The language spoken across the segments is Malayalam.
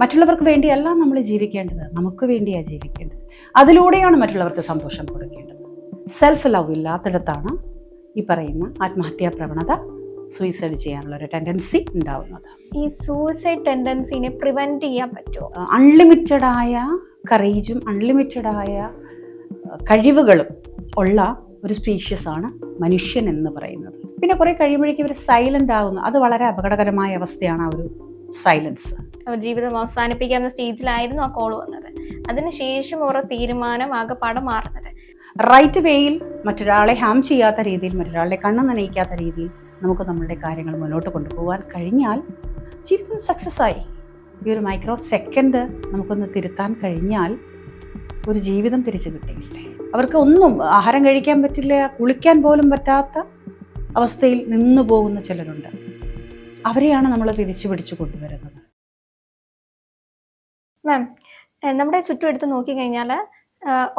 മറ്റുള്ളവർക്ക് വേണ്ടിയല്ല നമ്മൾ ജീവിക്കേണ്ടത്. നമുക്ക് വേണ്ടിയാണ് ജീവിക്കേണ്ടത്. അതിലൂടെയാണ് മറ്റുള്ളവർക്ക് സന്തോഷം കൊടുക്കേണ്ടത്. സെൽഫ് ലവ് ഇല്ലാത്തിടത്താണ് ഈ പറയുന്ന ആത്മഹത്യാ പ്രവണത സൂയിസൈഡ് ചെയ്യാനുള്ള ഒരു ടെൻഡൻസി ഉണ്ടാവുന്നത്. ഈ സൂയിസൈഡ് ടെൻഡൻസിനെ പ്രിവെന്റ് ചെയ്യാൻ പറ്റുമോ അൺലിമിറ്റഡ് ആയ കറേജും അൺലിമിറ്റഡ് ആയ കഴിവുകളും ഉള്ള ഒരു സ്പീഷ്യസ് ആണ് മനുഷ്യൻ എന്ന് പറയുന്നത്. പിന്നെ കുറെ കഴിയുമ്പോഴേക്കും ഇവർ സൈലന്റ് ആകുന്നു അത് വളരെ അപകടകരമായ അവസ്ഥയാണ് ആ ഒരു സൈലൻസ് ജീവിതം അവസാനിപ്പിക്കാവുന്ന സ്റ്റേജിലായിരുന്നു ആ കോൾ വന്നത്. അതിനുശേഷം ഓരോ തീരുമാനം ആകെപ്പാടെ മാറുന്നത്. റൈറ്റ് വേയിൽ മറ്റൊരാളെ ഹാം ചെയ്യാത്ത രീതിയിൽ മറ്റൊരാളെ കണ്ണ് നനയിക്കാത്ത രീതിയിൽ നമുക്ക് നമ്മളുടെ കാര്യങ്ങൾ മുന്നോട്ട് കൊണ്ടുപോകാൻ കഴിഞ്ഞാൽ ജീവിതം സക്സസ് ആയി. ഈ ഒരു മൈക്രോ സെക്കൻഡ് നമുക്കൊന്ന് തിരുത്താൻ കഴിഞ്ഞാൽ ഒരു ജീവിതം തിരിച്ചു കിട്ടിയില്ലേ? അവർക്ക് ഒന്നും ആഹാരം കഴിക്കാൻ പറ്റില്ല കുളിക്കാൻ പോലും പറ്റാത്ത അവസ്ഥയിൽ നിന്നു പോകുന്ന ചിലരുണ്ട്. അവരെയാണ് നമ്മൾ തിരിച്ചു പിടിച്ചു കൊണ്ടുവരുന്നത്. മാം നമ്മുടെ ചുറ്റും എടുത്ത് നോക്കിക്കഴിഞ്ഞാൽ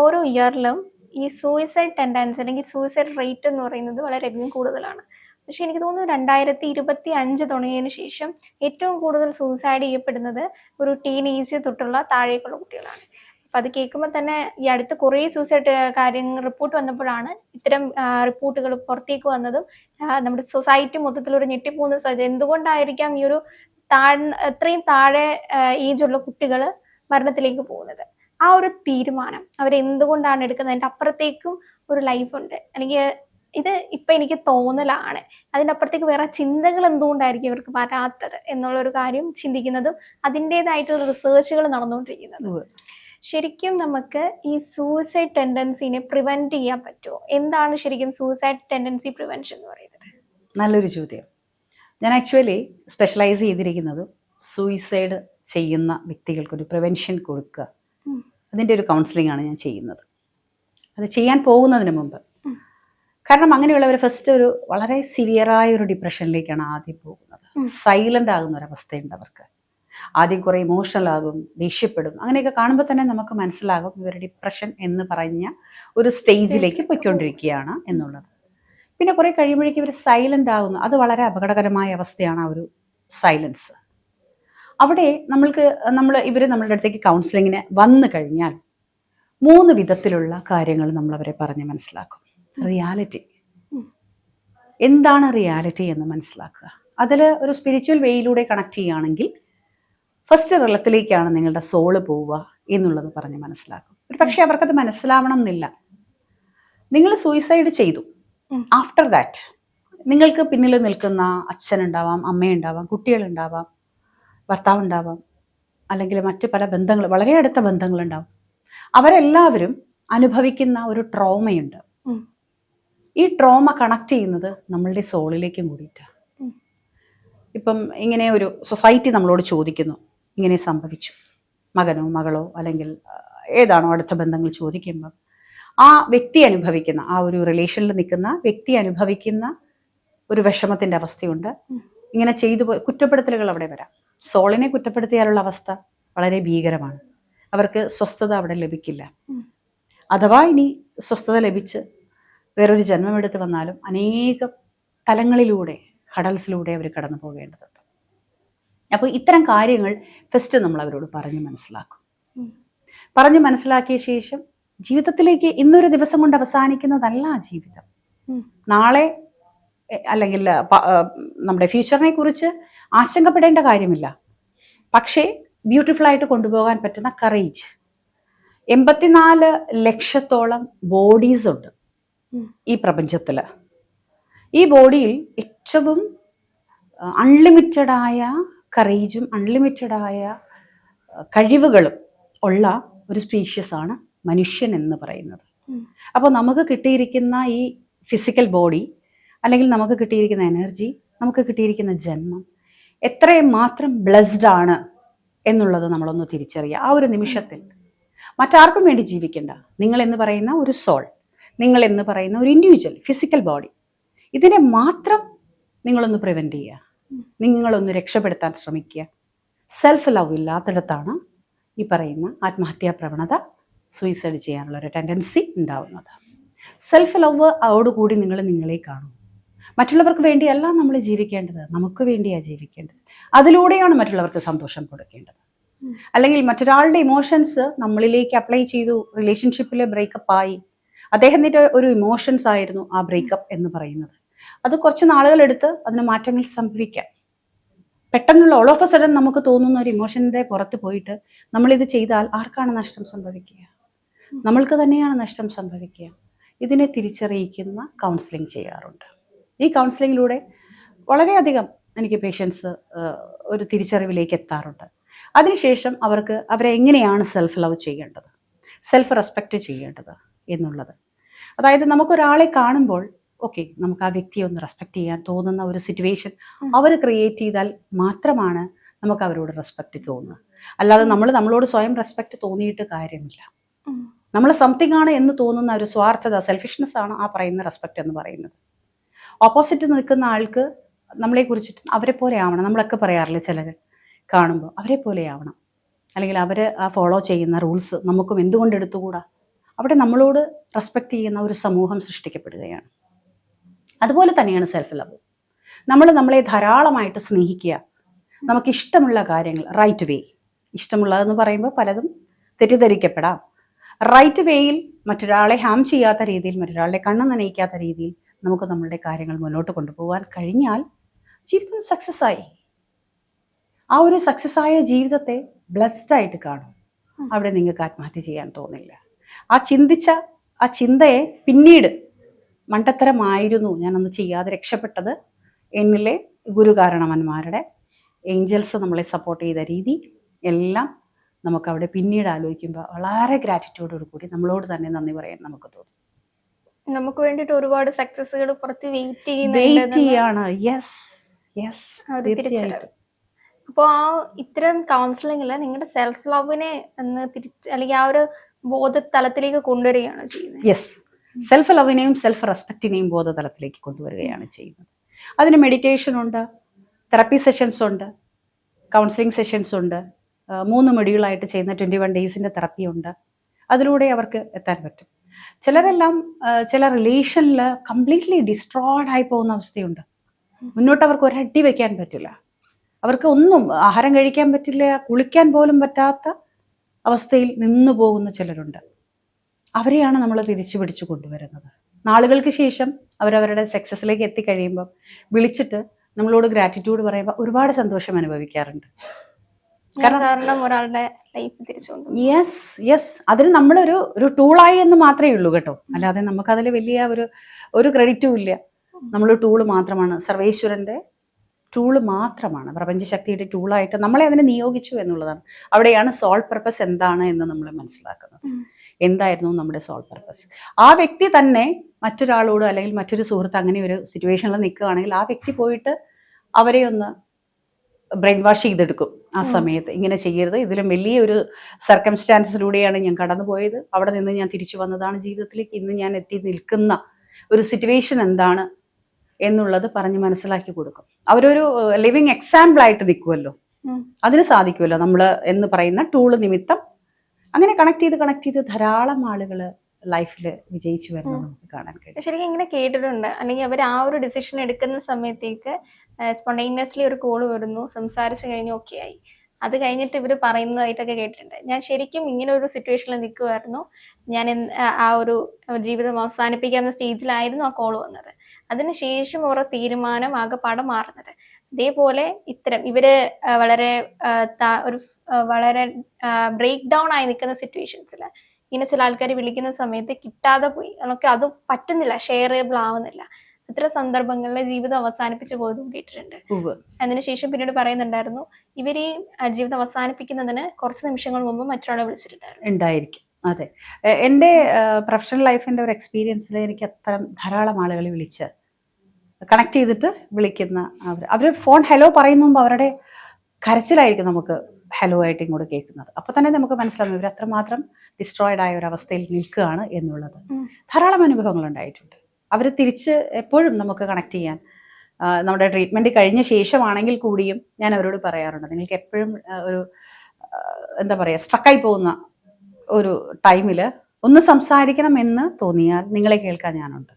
ഓരോ ഇയറിലും ഈ സൂയിസൈഡ് ടെൻഡൻസി അല്ലെങ്കിൽ സൂയിസൈഡ് റേറ്റ് എന്ന് പറയുന്നത് വളരെയധികം കൂടുതലാണ്. പക്ഷെ എനിക്ക് തോന്നുന്നു രണ്ടായിരത്തി ഇരുപത്തി അഞ്ച് തുടങ്ങിയതിന് ശേഷം ഏറ്റവും കൂടുതൽ സൂയിസൈഡ് ചെയ്യപ്പെടുന്നത് ഒരു ടീനേജ് തൊട്ടുള്ള താഴേക്കുള്ള കുട്ടികളാണ്. അപ്പം അത് കേൾക്കുമ്പോൾ തന്നെ ഈ അടുത്ത് കുറേ സൂയിസൈഡ് കാര്യങ്ങൾ റിപ്പോർട്ട് വന്നപ്പോഴാണ് ഇത്തരം റിപ്പോർട്ടുകൾ പുറത്തേക്ക് വന്നതും നമ്മുടെ സൊസൈറ്റി മൊത്തത്തിൽ ഒരു ഞെട്ടിപ്പോകുന്ന സാധ്യത എന്തുകൊണ്ടായിരിക്കാം ഈ ഒരു താഴ്ന്ന ഇത്രയും താഴെ ഏജ് ഉള്ള കുട്ടികൾ മരണത്തിലേക്ക് പോകുന്നത്? ആ ഒരു തീരുമാനം അവരെന്തുകൊണ്ടാണ് എടുക്കുന്നത്? അതിന്റെ അപ്പുറത്തേക്കും ഒരു ലൈഫ് ഉണ്ട്. അല്ലെങ്കിൽ ഇത് ഇപ്പൊ എനിക്ക് തോന്നലാണ്. അതിന്റെ അപ്പുറത്തേക്ക് വേറെ ചിന്തകൾ എന്തുകൊണ്ടായിരിക്കും ഇവർക്ക് വരാത്തത്? എന്നുള്ള ഒരു കാര്യം ചിന്തിക്കുന്നതും അതിന്റെതായിട്ടുള്ള റിസേർച്ചുകൾ നടന്നുകൊണ്ടിരിക്കുന്നതും. ശരിക്കും നമുക്ക് ഈ സൂയിസൈഡ് ടെൻഡൻസിനെ പ്രിവെന്റ് ചെയ്യാൻ പറ്റുമോ? എന്താണ് ശരിക്കും സൂയിസൈഡ് ടെൻഡൻസി പ്രിവെൻഷൻ എന്ന് പറയുന്നത്? നല്ലൊരു ചോദ്യം. ഞാൻ ആക്ച്വലി സ്പെഷ്യലൈസ് ചെയ്തിരിക്കുന്നത് സൂയിസൈഡ് ചെയ്യുന്ന വ്യക്തികൾക്കൊരു പ്രിവെൻഷൻ കൊടുക്കുക. അതിന്റെ ഒരു കൗൺസിലിംഗ് ആണ് ഞാൻ ചെയ്യുന്നത്. അത് ചെയ്യാൻ പോകുന്നതിന് മുമ്പ്. കാരണം അങ്ങനെയുള്ളവർ ഫസ്റ്റ് ഒരു വളരെ സിവിയറായ ഒരു ഡിപ്രഷനിലേക്കാണ് ആദ്യം പോകുന്നത്. സൈലന്റ് സൈലന്റ് ആകുന്ന ഒരു അവസ്ഥയുണ്ട് അവർക്ക്. ആദ്യം കുറേ ഇമോഷണൽ ആകും ദേഷ്യപ്പെടും. അങ്ങനെയൊക്കെ കാണുമ്പോൾ തന്നെ നമുക്ക് മനസ്സിലാകും ഇവർ ഡിപ്രഷൻ എന്ന് പറഞ്ഞ ഒരു സ്റ്റേജിലേക്ക് പൊയ്ക്കൊണ്ടിരിക്കുകയാണ് എന്നുള്ളത്. പിന്നെ കുറേ കഴിയുമ്പോഴേക്കും ഇവർ സൈലന്റ് ആകുന്നു. അത് വളരെ അപകടകരമായ അവസ്ഥയാണ് ആ ഒരു സൈലൻസ് അവിടെ നമ്മൾക്ക് നമ്മൾ ഇവർ നമ്മളുടെ അടുത്തേക്ക് കൗൺസിലിങ്ങിന് വന്നു കഴിഞ്ഞാൽ മൂന്ന് വിധത്തിലുള്ള കാര്യങ്ങൾ നമ്മൾ അവരെ പറഞ്ഞ് മനസ്സിലാക്കും. റിയാലിറ്റി എന്താണ് റിയാലിറ്റി എന്ന് മനസ്സിലാക്കുക? അതിൽ ഒരു സ്പിരിച്വൽ വേയിലൂടെ കണക്ട് ചെയ്യുകയാണെങ്കിൽ ഫസ്റ്റ് റിലത്തിലേക്കാണ് നിങ്ങളുടെ സോൾ പോവുക എന്നുള്ളത് പറഞ്ഞ് മനസ്സിലാക്കും. ഒരു പക്ഷേ അവർക്കത് മനസ്സിലാവണം എന്നില്ല നിങ്ങൾ സൂയിസൈഡ് ചെയ്തു. ആഫ്റ്റർ ദാറ്റ് നിങ്ങൾക്ക് പിന്നിൽ നിൽക്കുന്ന അച്ഛനുണ്ടാവാം അമ്മയുണ്ടാവാം കുട്ടികളുണ്ടാവാം ഭർത്താവ് ഉണ്ടാവാം അല്ലെങ്കിൽ മറ്റ് പല ബന്ധങ്ങൾ വളരെ അടുത്ത ബന്ധങ്ങളുണ്ടാവും. അവരെല്ലാവരും അനുഭവിക്കുന്ന ഒരു ട്രോമയുണ്ട്. ഈ ട്രോമ കണക്ട് ചെയ്യുന്നത് നമ്മളുടെ സോളിലേക്കും കൂടിയിട്ടാണ്. ഇപ്പം ഇങ്ങനെ ഒരു സൊസൈറ്റി നമ്മളോട് ചോദിക്കുന്നു. ഇങ്ങനെ സംഭവിച്ചു. മകനോ മകളോ അല്ലെങ്കിൽ ഏതാണോ അടുത്ത ബന്ധങ്ങൾ ചോദിക്കുമ്പോൾ ആ വ്യക്തി അനുഭവിക്കുന്ന ആ ഒരു റിലേഷനിൽ നിൽക്കുന്ന വ്യക്തി അനുഭവിക്കുന്ന ഒരു വിഷമത്തിന്റെ അവസ്ഥയുണ്ട്. ഇങ്ങനെ ചെയ്തു കുറ്റപ്പെടുത്തലുകൾ അവിടെ വരാം. സോളിനെ കുറ്റപ്പെടുത്തിയാലുള്ള അവസ്ഥ വളരെ ഭീകരമാണ്. അവർക്ക് സ്വസ്ഥത അവിടെ ലഭിക്കില്ല. അഥവാ ഇനി സ്വസ്ഥത ലഭിച്ച് വേറൊരു ജന്മമെടുത്ത് വന്നാലും അനേകം തലങ്ങളിലൂടെ ഹഡൽസിലൂടെ അവർ കടന്നു പോകേണ്ടതുണ്ട് അപ്പോൾ ഇത്തരം കാര്യങ്ങൾ ഫസ്റ്റ് നമ്മൾ അവരോട് പറഞ്ഞ് മനസ്സിലാക്കും. പറഞ്ഞു മനസ്സിലാക്കിയ ശേഷം ജീവിതത്തിലേക്ക് ഇന്നൊരു ദിവസം കൊണ്ട് അവസാനിക്കുന്നതല്ല ജീവിതം. നാളെ അല്ലെങ്കിൽ നമ്മുടെ ഫ്യൂച്ചറിനെ കുറിച്ച് ആശങ്കപ്പെടേണ്ട കാര്യമില്ല. പക്ഷേ ബ്യൂട്ടിഫുൾ ആയിട്ട് കൊണ്ടുപോകാൻ പറ്റുന്ന കറേജ് എൺപത്തിനാല് ലക്ഷത്തോളം ബോഡീസ് ഉണ്ട് ഈ പ്രപഞ്ചത്തിൽ ഈ ബോഡിയിൽ ഏറ്റവും അൺലിമിറ്റഡായ കറേജും അൺലിമിറ്റഡായ കഴിവുകളും ഉള്ള ഒരു സ്പീഷ്യസ് ആണ് മനുഷ്യൻ എന്ന് പറയുന്നത്. അപ്പോൾ നമുക്ക് കിട്ടിയിരിക്കുന്ന ഈ ഫിസിക്കൽ ബോഡി അല്ലെങ്കിൽ നമുക്ക് കിട്ടിയിരിക്കുന്ന എനർജി നമുക്ക് കിട്ടിയിരിക്കുന്ന ജന്മം എത്രയും മാത്രം ബ്ലെസ്ഡ് ആണ് എന്നുള്ളത് നമ്മളൊന്ന് തിരിച്ചറിയുക. ആ ഒരു നിമിഷത്തിൽ. മറ്റാർക്കും വേണ്ടി ജീവിക്കേണ്ട. നിങ്ങൾ എന്ന് പറയുന്ന ഒരു സോൾ നിങ്ങൾ എന്ന് പറയുന്ന ഒരു ഇൻഡിവിജ്വൽ ഫിസിക്കൽ ബോഡി ഇതിനെ മാത്രം നിങ്ങളൊന്ന് പ്രിവെന്റ് ചെയ്യുക. നിങ്ങളൊന്ന് രക്ഷപ്പെടുത്താൻ ശ്രമിക്കുക. സെൽഫ് ലവ് ഇല്ലാത്തിടത്താണ് ഈ പറയുന്ന ആത്മഹത്യാ പ്രവണത സൂയിസൈഡ് ചെയ്യാനുള്ള ഒരു ടെൻഡൻസി ഉണ്ടാവുന്നത്. സെൽഫ് ലവ് അതോടുകൂടി നിങ്ങൾ നിങ്ങളെ കാണും. മറ്റുള്ളവർക്ക് വേണ്ടിയല്ല നമ്മൾ ജീവിക്കേണ്ടത്. നമുക്ക് വേണ്ടിയാണ് ജീവിക്കേണ്ടത്. അതിലൂടെയാണ് മറ്റുള്ളവർക്ക് സന്തോഷം കൊടുക്കേണ്ടത്. അല്ലെങ്കിൽ മറ്റൊരാളുടെ ഇമോഷൻസ് നമ്മളിലേക്ക് അപ്ലൈ ചെയ്തു. റിലേഷൻഷിപ്പിൽ ബ്രേക്കപ്പ് ആയി. അദ്ദേഹത്തിന്റെ ഒരു ഇമോഷൻസ് ആയിരുന്നു ആ ബ്രേക്കപ്പ് എന്ന് പറയുന്നത്. അത് കുറച്ച് നാളുകളെടുത്ത് അതിന് മാറ്റങ്ങൾ സംഭവിക്കാം. പെട്ടെന്നുള്ള ഓൾ ഓഫ് എ സഡൻ നമുക്ക് തോന്നുന്ന ഒരു ഇമോഷന്റെ പുറത്ത് പോയിട്ട് നമ്മളിത് ചെയ്താൽ ആർക്കാണ് നഷ്ടം സംഭവിക്കുക? നമ്മൾക്ക് തന്നെയാണ് നഷ്ടം സംഭവിക്കുക. ഇതിനെ തിരിച്ചറിയിക്കുന്ന കൗൺസിലിംഗ് ചെയ്യാറുണ്ട്. ഈ കൗൺസിലിങ്ങിലൂടെ വളരെയധികം എനിക്ക് പേഷ്യൻസ് ഒരു തിരിച്ചറിവിലേക്ക് എത്താറുണ്ട്. അതിനുശേഷം അവർക്ക് അവരെ എങ്ങനെയാണ് സെൽഫ് ലവ് ചെയ്യേണ്ടത്? സെൽഫ് റെസ്പെക്റ്റ് ചെയ്യേണ്ടത് എന്നുള്ളത്. അതായത് നമുക്കൊരാളെ കാണുമ്പോൾ ഓക്കെ നമുക്ക് ആ വ്യക്തിയെ ഒന്ന് റെസ്പെക്ട് ചെയ്യാൻ തോന്നുന്ന ഒരു സിറ്റുവേഷൻ അവർ ക്രിയേറ്റ് ചെയ്താൽ മാത്രമാണ് നമുക്ക് അവരോട് റെസ്പെക്റ്റ് തോന്നുക. അല്ലാതെ നമ്മൾ നമ്മളോട് സ്വയം റെസ്പെക്റ്റ് തോന്നിയിട്ട് കാര്യമില്ല. നമ്മൾ സംതിങ് ആണ് എന്ന് തോന്നുന്ന ഒരു സ്വാർത്ഥത സെൽഫിഷ്നെസ് ആണ് ആ പറയുന്ന റെസ്പെക്റ്റ് എന്ന് പറയുന്നത്. ഓപ്പോസിറ്റ് നിൽക്കുന്ന ആൾക്ക് നമ്മളെ കുറിച്ചിട്ട് അവരെ പോലെ ആവണം. നമ്മളൊക്കെ പറയാറില്ലേ ചിലർ കാണുമ്പോൾ അവരെ പോലെ ആവണം. അല്ലെങ്കിൽ അവർ ആ ഫോളോ ചെയ്യുന്ന റൂൾസ് നമുക്കും എന്തുകൊണ്ട് എടുത്തുകൂടാ? അവിടെ നമ്മളോട് റെസ്പെക്റ്റ് ചെയ്യുന്ന ഒരു സമൂഹം സൃഷ്ടിക്കപ്പെടുകയാണ്. അതുപോലെ തന്നെയാണ് സെൽഫ് ലവ് നമ്മൾ നമ്മളെ ധാരാളമായിട്ട് സ്നേഹിക്കുക. നമുക്ക് ഇഷ്ടമുള്ള കാര്യങ്ങൾ റൈറ്റ് വേ ഇഷ്ടമുള്ളതെന്ന് പറയുമ്പോൾ പലതും തെറ്റിദ്ധരിക്കപ്പെടാം. റൈറ്റ് വേയിൽ മറ്റൊരാളെ ഹാം ചെയ്യാത്ത രീതിയിൽ മറ്റൊരാളെ കണ്ണ് നനയിക്കാത്ത രീതിയിൽ നമുക്ക് നമ്മളുടെ കാര്യങ്ങൾ മുന്നോട്ട് കൊണ്ടുപോകാൻ കഴിഞ്ഞാൽ ജീവിതം സക്സസ് ആയി. ആ ഒരു സക്സസ് ആയ ജീവിതത്തെ ബ്ലെസ്ഡ് ആയിട്ട് കാണും. അവിടെ നിങ്ങൾക്ക് ആത്മഹത്യ ചെയ്യാൻ തോന്നില്ല. ആ ചിന്തിച്ച ആ ചിന്തയെ പിന്നീട് മണ്ടത്തരമായിരുന്നു ഞാനന്ന് ചെയ്യാതെ രക്ഷപ്പെട്ടത്. എന്നിലെ ഗുരുകാരണവന്മാരുടെ ഏഞ്ചൽസ് നമ്മളെ സപ്പോർട്ട് ചെയ്ത രീതി എല്ലാം നമുക്കവിടെ പിന്നീട് ആലോചിക്കുമ്പോൾ വളരെ ഗ്രാറ്റിറ്റ്യൂഡോട് കൂടി നമ്മളോട് തന്നെ നന്ദി പറയാൻ നമുക്ക് തോന്നും. നമുക്ക് വേണ്ടിയിട്ട് ഒരുപാട് സക്സസുകൾ പുറത്ത് വെയിറ്റ് വെയിറ്റ് ചെയ്യാണ്. യെസ് യെസ് തീർച്ചയായിട്ടും. അപ്പോൾ ആ ഇത്തരം കൗൺസിലിങ്ങിൽ നിങ്ങളുടെ സെൽഫ് ലവിനെ ഒന്ന് തിരിച്ച് അല്ലെങ്കിൽ ആ ഒരു ബോധ തലത്തിലേക്ക് കൊണ്ടുവരികയാണ് ചെയ്യുന്നത്. യെസ് സെൽഫ് ലവിനെയും സെൽഫ് റെസ്പെക്റ്റിനെയും ബോധതലത്തിലേക്ക് കൊണ്ടുവരികയാണ് ചെയ്യുന്നത്. അതിന് മെഡിറ്റേഷൻ ഉണ്ട് തെറപ്പി സെഷൻസ് ഉണ്ട് കൗൺസിലിംഗ് സെഷൻസ് ഉണ്ട് മൂന്ന് മൊഡ്യൂളായിട്ട് ചെയ്യുന്ന ട്വന്റി വൺ ഡേയ്സിന്റെ തെറപ്പി ഉണ്ട്. അതിലൂടെ അവർക്ക് എത്താൻ പറ്റും. ചിലരെല്ലാം ചില റിലേഷനിൽ കംപ്ലീറ്റ്ലി ഡിസ്ട്രോയ്ഡ് ആയി പോകുന്ന അവസ്ഥയുണ്ട്. മുന്നോട്ട് അവർക്ക് ഒരടി വെക്കാൻ പറ്റില്ല. അവർക്ക് ഒന്നും ആഹാരം കഴിക്കാൻ പറ്റില്ല കുളിക്കാൻ പോലും പറ്റാത്ത അവസ്ഥയിൽ നിന്നു പോകുന്ന ചിലരുണ്ട്. അവരെയാണ് നമ്മൾ തിരിച്ചു പിടിച്ചു കൊണ്ടുവരുന്നത്. നാളുകൾക്ക് ശേഷം അവരവരുടെ സക്സസ്സിലേക്ക് എത്തിക്കഴിയുമ്പം വിളിച്ചിട്ട് നമ്മളോട് ഗ്രാറ്റിറ്റ്യൂഡ് പറയുമ്പോൾ ഒരുപാട് സന്തോഷം അനുഭവിക്കാറുണ്ട്. കാരണം ഒരാളുടെ ലൈഫ് തിരിച്ചു യെസ് യെസ് അതിന് നമ്മളൊരു ഒരു ടൂളായി എന്ന് മാത്രമേ ഉള്ളൂ കേട്ടോ. അല്ലാതെ നമുക്കതിൽ വലിയ ഒരു ഒരു ക്രെഡിറ്റും ഇല്ല. നമ്മൾ ടൂൾ മാത്രമാണ്. സർവേശ്വരന്റെ ടൂൾ മാത്രമാണ്. പ്രപഞ്ചശക്തിയുടെ ടൂളായിട്ട് നമ്മളെ അതിനെ നിയോഗിച്ചു എന്നുള്ളതാണ്. അവിടെയാണ് സോൾ പർപ്പസ് എന്താണ് എന്ന് നമ്മൾ മനസ്സിലാക്കുന്നത്. എന്തായിരുന്നു നമ്മുടെ സോൾ പർപ്പസ് ആ വ്യക്തി തന്നെ മറ്റൊരാളോട് അല്ലെങ്കിൽ മറ്റൊരു സുഹൃത്ത് അങ്ങനെ ഒരു സിറ്റുവേഷനിൽ നിൽക്കുകയാണെങ്കിൽ ആ വ്യക്തി പോയിട്ട് അവരെ ഒന്ന് ബ്രെയിൻ വാഷ് ചെയ്തെടുക്കും ആ സമയത്ത്. ഇങ്ങനെ ചെയ്യരുത്. ഇതിലും വലിയ ഒരു സർക്കംസ്റ്റാൻസിലൂടെയാണ് ഞാൻ കടന്നു പോയത്. അവിടെ നിന്ന് ഞാൻ തിരിച്ചു വന്നതാണ് ജീവിതത്തിലേക്ക്. ഇന്ന് ഞാൻ എത്തി നിൽക്കുന്ന ഒരു സിറ്റുവേഷൻ എന്താണ് എന്നുള്ളത് പറഞ്ഞ് മനസ്സിലാക്കി കൊടുക്കും. അവരൊരു ലിവിങ് എക്സാമ്പിൾ ആയിട്ട് നിൽക്കുമല്ലോ. അതിന് സാധിക്കുമല്ലോ നമ്മൾ എന്ന് പറയുന്ന ടൂൾ നിമിത്തം അങ്ങനെ കണക്ട് ചെയ്ത് കണക്ട് ചെയ്ത് ധാരാളം ആളുകൾ ലൈഫിൽ വിജയിച്ചു വരുന്നത് നമുക്ക് കാണാൻ കഴിയും. ശരിക്കും ഇങ്ങനെ കേട്ടിട്ടുണ്ട്. അല്ലെങ്കിൽ അവർ ആ ഒരു ഡിസിഷൻ എടുക്കുന്ന സമയത്തേക്ക് സ്പോണ്ടേനിയസ്ലി ഒരു കോൾ വരുന്നു സംസാരിച്ചു കഴിഞ്ഞ് ഓക്കെ ആയി. അത് കഴിഞ്ഞിട്ട് ഇവർ പറയുന്നതായിട്ടൊക്കെ കേട്ടിട്ടുണ്ട്. ഞാൻ ശരിക്കും ഇങ്ങനെ ഒരു സിറ്റുവേഷനിൽ നിൽക്കുമായിരുന്നു ഞാൻ ആ- ഒരു ജീവിതം അവസാനിപ്പിക്കാവുന്ന സ്റ്റേജിലായിരുന്നു ആ കോൾ വന്നത്. അതിനുശേഷം ഓരോ തീരുമാനം ആകെപ്പാടെ മാറുന്നത്. അതേപോലെ ഇത്തരം ഇവർ വളരെ ഒരു വളരെ ബ്രേക്ക് ഡൗൺ ആയി നിൽക്കുന്ന സിറ്റുവേഷൻസിൽ ഇങ്ങനെ ചില ആൾക്കാർ വിളിക്കുന്ന സമയത്ത് കിട്ടാതെ പോയി. നമുക്ക് അത് പറ്റുന്നില്ല ഷെയറബിൾ ആവുന്നില്ല. ഇത്തരം സന്ദർഭങ്ങളിൽ ജീവിതം അവസാനിപ്പിച്ചു പോയതും കേട്ടിട്ടുണ്ട്. അതിനുശേഷം പിന്നീട് പറയുന്നുണ്ടായിരുന്നു ഇവർ ഈ ജീവിതം അവസാനിപ്പിക്കുന്നതിന് കുറച്ച് നിമിഷങ്ങൾ മുമ്പ് മറ്റൊരാളെ വിളിച്ചിട്ടുണ്ടായിരുന്നു. ഉണ്ടായിരിക്കും. അതെ. എന്റെ പ്രൊഫഷണൽ ലൈഫിന്റെ ഒരു എക്സ്പീരിയൻസിൽ എനിക്ക് അത്തരം ധാരാളം ആളുകൾ വിളിച്ച് കണക്ട് ചെയ്തിട്ട് വിളിക്കുന്ന അവർ അവർ ഫോൺ ഹലോ പറയുന്ന മുമ്പ് അവരുടെ കരച്ചിലായിരിക്കും നമുക്ക് ഹലോ ആയിട്ട് ഇങ്ങോട്ട് കേൾക്കുന്നത്. അപ്പോൾ തന്നെ നമുക്ക് മനസ്സിലാവും ഇവർ അത്രമാത്രം ഡിസ്ട്രോയിഡ് ആയ ഒരു അവസ്ഥയിൽ നിൽക്കുകയാണ് എന്നുള്ളത്. ധാരാളം അനുഭവങ്ങൾ ഉണ്ടായിട്ടുണ്ട്. അവർ തിരിച്ച് എപ്പോഴും നമുക്ക് കണക്ട് ചെയ്യാൻ നമ്മുടെ ട്രീറ്റ്മെന്റ് കഴിഞ്ഞ ശേഷമാണെങ്കിൽ കൂടിയും ഞാൻ അവരോട് പറയാറുണ്ട്. നിങ്ങൾക്ക് എപ്പോഴും ഒരു എന്താ പറയുക സ്ട്രക്കായി പോകുന്ന ഒരു ടൈമിൽ ഒന്ന് സംസാരിക്കണം എന്ന് തോന്നിയാൽ നിങ്ങളെ കേൾക്കാൻ ഞാനുണ്ട്.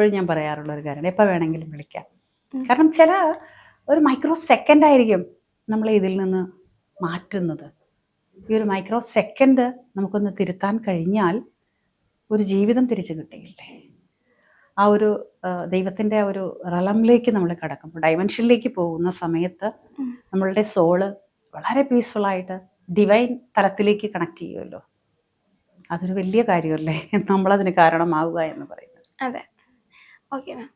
ഉം. ഇപ്പോഴും ഞാൻ പറയാറുള്ള ഒരു കാര്യമാണ്. എപ്പോൾ വേണമെങ്കിലും വിളിക്കാം. കാരണം ചില ഒരു മൈക്രോ സെക്കൻഡ് ആയിരിക്കും നമ്മൾ ഇതിൽ നിന്ന് മാറ്റുന്നത്. ഈ ഒരു മൈക്രോ സെക്കൻഡ് നമുക്കൊന്ന് തിരുത്താൻ കഴിഞ്ഞാൽ ഒരു ജീവിതം തിരിച്ചു കിട്ടിയില്ലേ? ആ ഒരു ദൈവത്തിന്റെ ആ ഒരു റലമിലേക്ക് നമ്മൾ കിടക്കുമ്പോൾ ഡൈമെൻഷനിലേക്ക് പോകുന്ന സമയത്ത് നമ്മളുടെ സോൾ വളരെ പീസ്ഫുള്ളായിട്ട് ഡിവൈൻ തലത്തിലേക്ക് കണക്ട് ചെയ്യുമല്ലോ. അതൊരു വലിയ കാര്യമല്ലേ? നമ്മളതിന് കാരണമാവുക എന്ന് പറയുന്നത്. അതെ. Okay ma'am.